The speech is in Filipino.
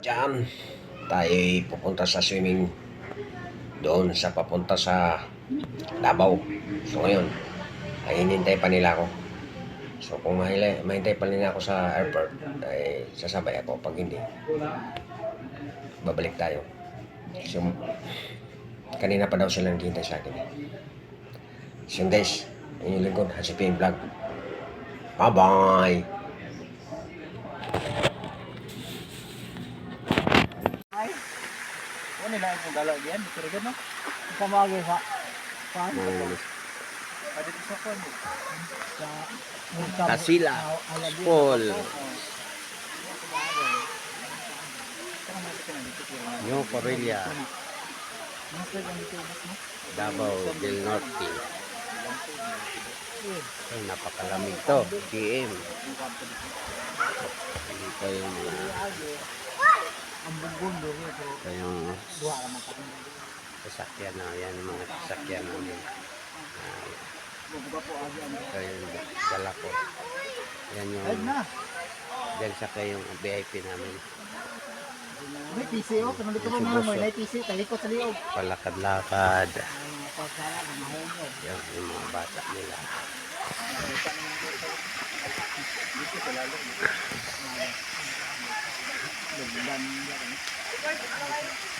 Diyan, tayo pupunta sa swimming doon sa papunta sa Davao. So ngayon, ay hinintay pa nila ako. So kung mahila, mahintay pa nila ako sa airport, ay sasabay ako. Pag hindi, babalik tayo. So, kanina pa daw sila naghihintay sa akin. So guys, ang inyong lingkod, Hasipin Vlog. Bye-bye! Ay. Ano nila ang galaw diyan? Pero gano? Kamagi sa Saan? Pwede ko sa kon. Sa Kasila, Paul. New Correlia, Davao del Norte. Ay, napakalamig to. GM. Ito yung mga Ang bumbong do pero ito yung ra man ta. sasakyan na yan yung mga sasakyan agi ang. ito yung dala ko. Yan yung na. dyan sa yung VIP namin. May PC oh, kanang dito mo mo may PC talikot sa liog. Palakad-lakad. Mahog. Yan yung mga bata nila. Dito sa lalo. Lugdan yan. Thank you.